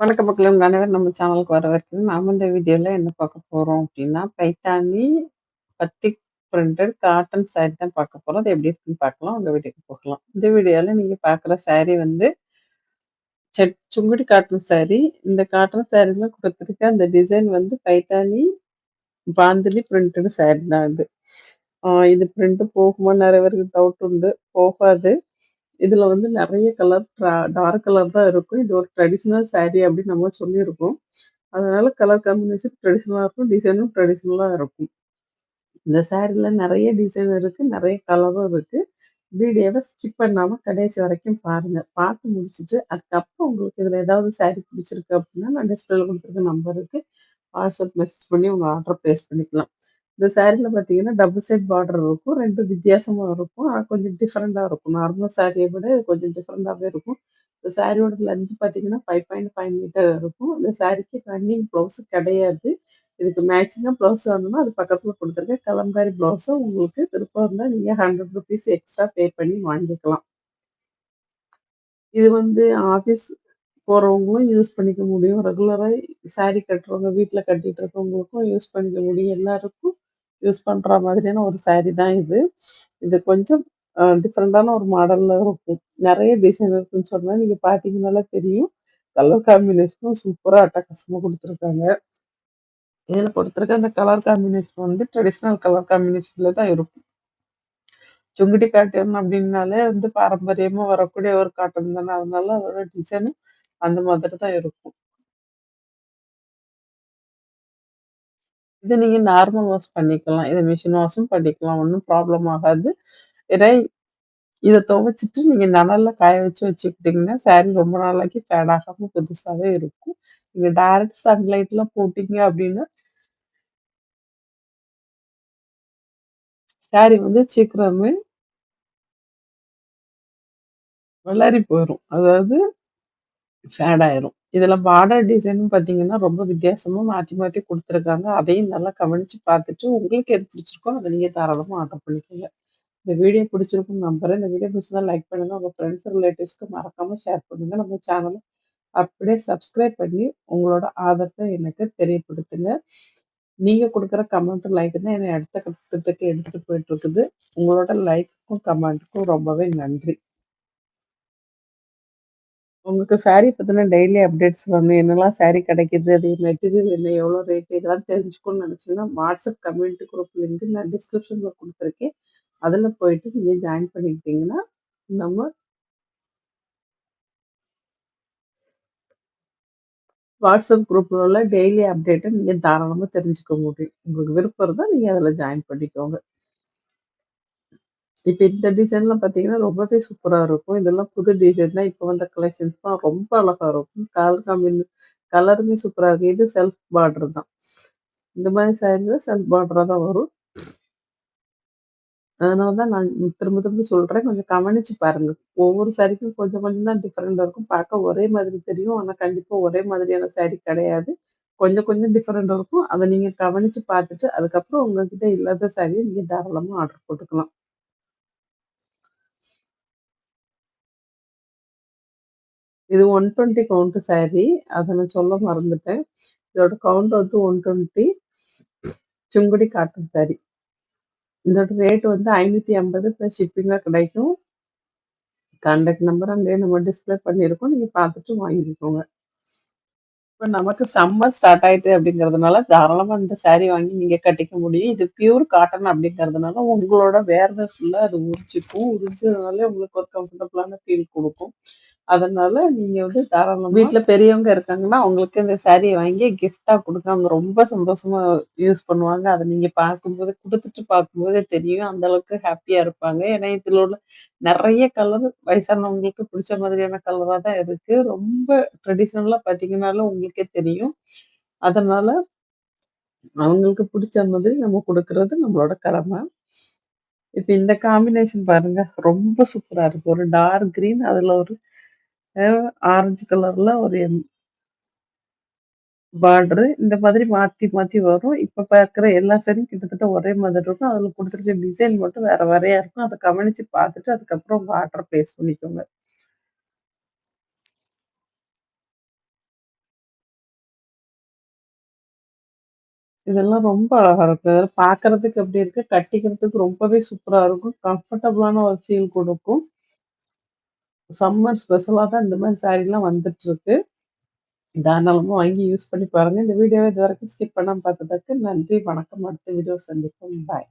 வணக்க மக்களும் அனைவரும் நம்ம சேனலுக்கு வரவேற்கிறேன். நாம இந்த வீடியோல என்ன பார்க்க போறோம் அப்படின்னா Paithani batik printed cotton sari தான் பார்க்க போறோம். அது எப்படி இருக்குன்னு பார்க்கலாம். உங்க வீடியோக்கு போகலாம். இந்த வீடியோல நீங்க பார்க்குற சாரி வந்து செட் சுங்குடி காட்டன் சாரி. இந்த காட்டன் சாரில கொடுத்துருக்க அந்த டிசைன் வந்து பைத்தானி பாந்தினி பிரிண்டட் சாரி தான் இது. இது பிரிண்ட் போகுமா நிறைய பேருக்கு டவுட் உண்டு. போகாது. இதுல வந்து நிறைய கலர் டார்க் கலர் தான் இருக்கும். இது ஒரு ட்ரெடிஷ்னல் சாரீ அப்படின்னு நம்ம சொல்லியிருக்கோம். அதனால கலர் காம்பினேஷன் ட்ரெடிஷனலா இருக்கும். டிசைனும் ட்ரெடிஷனலா இருக்கும். இந்த சாரில நிறைய டிசைன் இருக்கு. நிறைய கலரும் இருக்கு. வீடியோவை ஸ்கிப் பண்ணாம கடைசி வரைக்கும் பாருங்க. பார்த்து முடிச்சுட்டு, அதுக்கப்புறம் உங்களுக்கு இதுல ஏதாவது சாரி பிடிச்சிருக்கு அப்படின்னா, நான் டிஸ்பிளேல குடுத்துருக்க நம்பருக்கு வாட்ஸ்அப் மெசேஜ் பண்ணி உங்க ஆர்டர் பிளேஸ் பண்ணிக்கலாம். இந்த சாரில பார்த்தீங்கன்னா, டபுள் சைட் பார்டர் இருக்கும். ரெண்டு வித்தியாசமாக இருக்கும். ஆனால் கொஞ்சம் டிஃப்ரெண்ட்டாக இருக்கும். நார்மல் சாரியை விட கொஞ்சம் டிஃப்ரெண்ட்டாகவே இருக்கும். இந்த சாரியோட லென்த் பார்த்தீங்கன்னா, 5.5 மீட்டர் இருக்கும். இந்த சாரிக்கு ரன்னிங் ப்ளவுஸ் கிடையாது. இதுக்கு மேட்சிங்காக ப்ளவுஸ் வேணும்னா, அது பக்கத்தில் கொடுத்துருக்கேன் கலம்காரி ப்ளவுஸை உங்களுக்கு விருப்பம் இருந்தால் நீங்கள் ஹண்ட்ரட் ருபீஸ் எக்ஸ்ட்ரா பே பண்ணி வாங்கிக்கலாம். இது வந்து ஆஃபீஸ் போகிறவங்களும் யூஸ் பண்ணிக்க முடியும். ரெகுலராக சாரி கட்டுறவங்க, வீட்டில் கட்டிகிட்டு இருக்கவங்களுக்கும் யூஸ் பண்ணிக்க முடியும். எல்லாருக்கும் யூஸ் பண்ற மாதிரியான ஒரு சாரி தான் இது. இது கொஞ்சம் டிஃப்ரெண்டான ஒரு மாடல்ல இருக்கும். நிறைய டிசைன் இருக்குன்னு சொன்னா, நீங்க பார்த்தீங்கனாலே தெரியும். கலர் காம்பினேஷனும் சூப்பரா அட்டகாசமா குடுத்துருக்காங்க. இதில் பொறுத்திருக்க அந்த கலர் காம்பினேஷன் வந்து ட்ரெடிஷனல் கலர் காம்பினேஷன்ல தான் இருக்கும். சுங்குடி காட்டன் அப்படின்னாலே வந்து பாரம்பரியமா வரக்கூடிய ஒரு காட்டன் தானே. அதனால அதோட டிசைனும் அந்த மாதிரி தான் இருக்கும். இது நீங்க நார்மல் வாஷ் பண்ணிக்கலாம். இத மிஷின் வாஷும் பண்ணிக்கலாம். ஒண்ணும் ப்ராப்ளம் ஆகாது. இதை இத துவைச்சிட்டு நீங்க நெழல்ல காய வச்சு வச்சுக்கிட்டீங்கன்னா, சாரி ரொம்ப நாளைக்கு ஃபேட் ஆகாம புதுசாவே இருக்கும். நீங்க டைரக்ட் சன்லைட்ல போட்டீங்க அப்டின்னா சாரி வந்து சீக்கிரமே வளரி போயிரும். அதாவது ஃபேட் ஆயிரும். இதுல பார்டர் டிசைனும் பார்த்தீங்கன்னா, ரொம்ப வித்தியாசமா மாத்தி மாத்தி கொடுத்துருக்காங்க அதையும் நல்லா கவனிச்சு பார்த்துட்டு, உங்களுக்கு எது பிடிச்சிருக்கோ அதை நீங்க தாராளமா ஆர்டர் பண்ணிக்கோங்க. இந்த வீடியோ பிடிச்சிருக்கும் நம்புறேன். இந்த வீடியோ பிடிச்சிருந்தா லைக் பண்ணுங்க. உங்க ஃப்ரெண்ட்ஸ், ரிலேட்டிவ்ஸ்க்கு மறக்காம ஷேர் பண்ணுங்க. நம்ம சேனலை அப்படியே சப்ஸ்கிரைப் பண்ணி உங்களோட ஆதரவ எனக்கு தெரியப்படுத்துங்க. நீங்க கொடுக்குற கமெண்ட், லைக் தான் என்னை அடுத்த கட்டத்துக்கு எடுத்துட்டு போயிட்டு இருக்குது. உங்களோட லைக்குக்கும், கமெண்ட்டுக்கும் ரொம்பவே நன்றி. உங்களுக்கு சாரி பத்தின டெய்லி அப்டேட்ஸ் வரணும் என்னெல்லாம் சாரி கிடைக்குது, அது மெட்டீரியல் என்ன, எவ்வளோ ரேட் இதெல்லாம் தெரிஞ்சுக்கணும்னு நினைச்சீங்கன்னா, வாட்ஸ்அப் கம்யூனிட்டி குரூப் லிங்க் நான் டிஸ்கிரிப்ஷனில் கொடுத்துருக்கேன் அதில் போயிட்டு நீங்கள் ஜாயின் பண்ணிக்கிட்டீங்கன்னா, நம்ம வாட்ஸ்அப் குரூப்பில் உள்ள டெய்லி அப்டேட்டை நீங்கள் தாராளமாக தெரிஞ்சுக்க முடியும். உங்களுக்கு விருப்பம் இருந்தால் நீங்கள் அதில் ஜாயின் பண்ணிக்கோங்க. இப்ப இந்த டிசைன்லாம் பார்த்தீங்கன்னா, ரொம்பவே சூப்பரா இருக்கும். இதெல்லாம் புது டிசைன் தான். இப்ப வந்த கலெக்ஷன்ஸ் தான் ரொம்ப அழகா இருக்கும். கலர் காம்பின் கலருமே சூப்பரா இருக்கு. இது செல்ஃப் பார்டர் தான். இந்த மாதிரி சாரீல செல்ஃப் பார்டரா தான் வரும். அதனால தான் நான் திரும்ப திரும்ப சொல்றேன். கொஞ்சம் கவனிச்சு பாருங்க. ஒவ்வொரு சாரிக்கும் கொஞ்சம் கொஞ்சம் தான் டிஃபரெண்ட் இருக்கும். பார்க்க ஒரே மாதிரி தெரியும். ஆனா கண்டிப்பா ஒரே மாதிரியான சாரி கிடையாது. கொஞ்சம் கொஞ்சம் டிஃபரெண்ட் இருக்கும். அதை நீங்க கவனிச்சு பார்த்துட்டு, அதுக்கப்புறம் உங்ககிட்ட இல்லாத சாரியை நீங்க தாராளமா ஆர்டர் போட்டுக்கலாம். இது 120 கவுண்ட் சாரி. அத நான் சொல்ல மறந்துட்டேன். இதோட கவுண்ட் வந்து 120 சுங்குடி காட்டன் சாரி. இதோட ரேட் வந்து 550 பிளஸ் ஷிப்பிங்ல கிடைக்கும். கான்டாக்ட் நம்பர் அங்கேயே நம்ம டிஸ்பிளே பண்ணியிருக்கோம். நீங்க பார்த்துட்டு வாங்கிக்கோங்க. இப்ப நமக்கு சம்மர் ஸ்டார்ட் ஆயிட்டு அப்படிங்கிறதுனால, தாராளமா இந்த சாரி வாங்கி நீங்க கட்டிக்க முடியும். இது பியூர் காட்டன் அப்படிங்கிறதுனால, உங்களோட வேர்வை ஃபுல்லா அது உறிஞ்சிக்கும். உறிஞ்சதுனாலே உங்களுக்கு ஒரு கம்ஃபர்டபுளான ஃபீல் கொடுக்கும் அதனால நீங்க வந்து தாராளமா வீட்டுல பெரியவங்க இருக்காங்கன்னா, அவங்களுக்கு இந்த சாரியை வாங்கி கிஃப்டா கொடுக்க அவங்க ரொம்ப சந்தோஷமா யூஸ் பண்ணுவாங்க. அதை நீங்க பார்க்கும்போது கொடுத்துட்டு பார்க்கும்போதே தெரியும். அந்த அளவுக்கு ஹாப்பியா இருப்பாங்க. ஏன்னா, இதுல உள்ள நிறைய கலர் வயசானவங்களுக்கு பிடிச்ச மாதிரியான கலரா தான் இருக்கு. ரொம்ப ட்ரெடிஷ்னலா பாத்தீங்கன்னாலும் உங்களுக்கே தெரியும். அதனால அவங்களுக்கு பிடிச்ச மாதிரி நம்ம கொடுக்கறது நம்மளோட கடமை. இப்ப இந்த காம்பினேஷன் பாருங்க. ரொம்ப சூப்பரா இருக்கு. ஒரு டார்க் கிரீன் அதுல ஒரு ஆரஞ்சு கலர்ல ஒரு பார்டரு இந்த மாதிரி மாத்தி மாத்தி வரும். இப்ப பாக்குற எல்லா சரியும் கிட்டத்தட்ட ஒரே மாதிரி இருக்கும். அதுல கொடுத்துருக்க டிசைன் மட்டும் வேற வேறையாக இருக்கும். அதை கவனிச்சு பார்த்துட்டு அதுக்கப்புறம் உங்கள் ஆர்டர் ப்ளேஸ் பண்ணிக்கோங்க. இதெல்லாம் ரொம்ப அழகா இருக்கும் இதெல்லாம் பார்க்குறதுக்கு எப்படி இருக்குது கட்டிக்கிறதுக்கு ரொம்பவே சூப்பரா இருக்கும். கம்ஃபர்டபுளான ஒரு ஃபீல் கொடுக்கும். சம்மர் ஸ்பெஷலா தான் இந்த மாரி சாரீலாம் வந்துட்டுருக்கு. தாராளமா வாங்கி யூஸ் பண்ணி பாருங்க. இந்த வீடியோ இது வரைக்கும் ஸ்கிப் பண்ணாம பார்த்ததுக்கு நன்றி, வணக்கம். அடுத்த வீடியோ சந்திப்போம். பாய்.